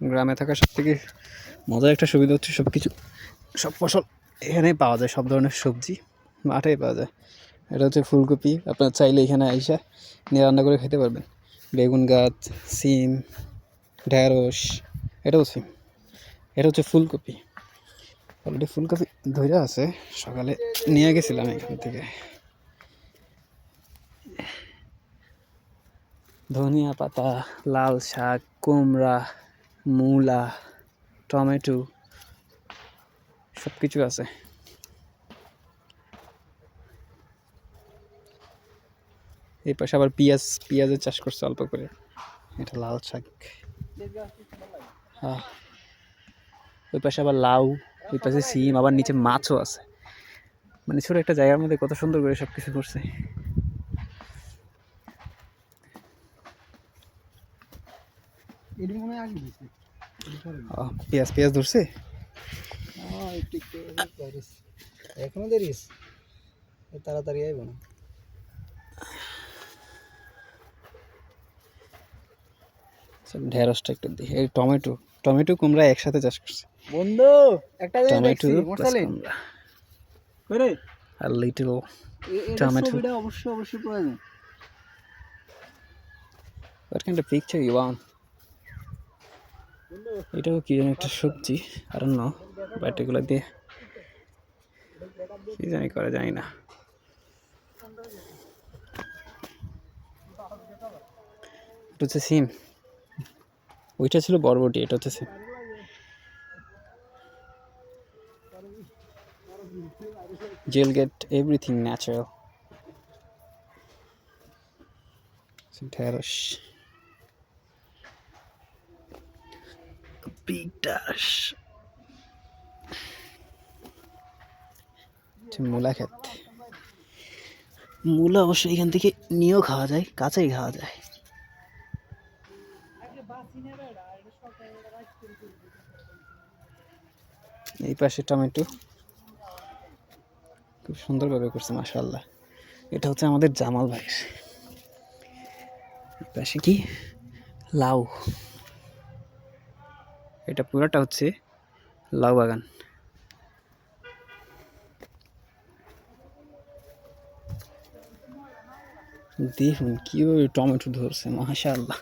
গ্রামে থাকা সব থেকে মজার একটা সুবিধা হচ্ছে সব কিছু সব ফসল এখানেই পাওয়া যায়, সব ধরনের সবজি মাঠেই পাওয়া যায়। এটা হচ্ছে ফুলকপি, আপনার চাইলে এখানে আইসা নিয়ে রান্না করে খেতে পারবেন। বেগুন গাছ, সিম, ঢ্যাঁড়স, এটাও সিম। এটা হচ্ছে ফুলকপি। অলরেডি ফুলকপি ধরে আছে, সকালে নিয়ে গেছিলাম এখান থেকে। ধনিয়া পাতা, লাল শাক, কুমড়া মূলা, টমেটো সব কিছু আছে। এই পাশে আবার পেঁয়াজ, পেঁয়াজের চাষ করছে অল্প করে। এটা লাল শাক। হ্যাঁ ওই পাশে আবার লাউ ওই পাশে সিম, আবার নিচে মাছও আছে। মানে ছোট একটা জায়গার মধ্যে কত সুন্দর করে সব কিছু করছে এটি মনে হয় আগে দিছে ও, পেঁয়াজ পেঁয়াজ ধরছে? এখনও দেরিস এ তাড়াতাড়ি আইব না। সব ঢেঁড়সটা একটু দিই এই টমেটো টমেটো কুমড়া একসাথে চাষ করছে। বন্ধু একটা টমেটো কুমড়া। আর লিটল টমেটো। অবশ্যই অবশ্যই প্রয়োজন What kind of picture you want? এটাও কি যেন একটা সবজি আর ন বাট দিয়ে কি জানি করা জানি না। এটা হচ্ছে সিম। ওইটা ছিল বরবটি, এটা হচ্ছে সিম। Jail get everything natural. Big dash. মূলা ক্ষেত মূলা অবশ্য এখান থেকে নিয়েও খাওয়া যায় কাঁচাই খাওয়া যায়। এই পাশে টমেটো। খুব সুন্দরভাবে করছে মাশাল্লাহ এটা হচ্ছে আমাদের জামাল ভাইয়ের। পাশে কি? লাউ। এটা পুরোটা হচ্ছে লাউ বাগান। দেখুন কীভাবে টমেটো ধরছে মাশাল্লাহ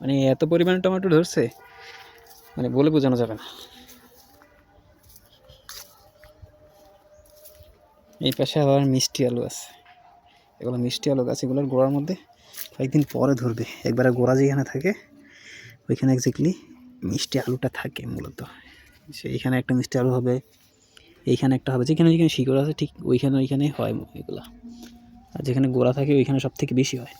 মানে এত পরিমাণে টমেটো ধরছে মানে বলে বোঝানো যাবে না। এই পাশে আবার মিষ্টি আলু আছে। এগুলো মিষ্টি আলু গাছ, এগুলোর গোড়ার মধ্যে কয়েকদিন পরে ধরবে। একবারে গোড়া যেখানে থাকে, ওইখানে এক্স্যাক্টলি মিষ্টি আলুটা থাকে মূলত। সেইখানে একটা মিষ্টি আলু হবে, এইখানে একটা হবে, যেখানে যেখানে শিকড় আছে ঠিক ওইখানে ওইখানে হয় এগুলো। আর যেখানে গোড়া থাকে ওইখানে সব থেকে বেশি হয়।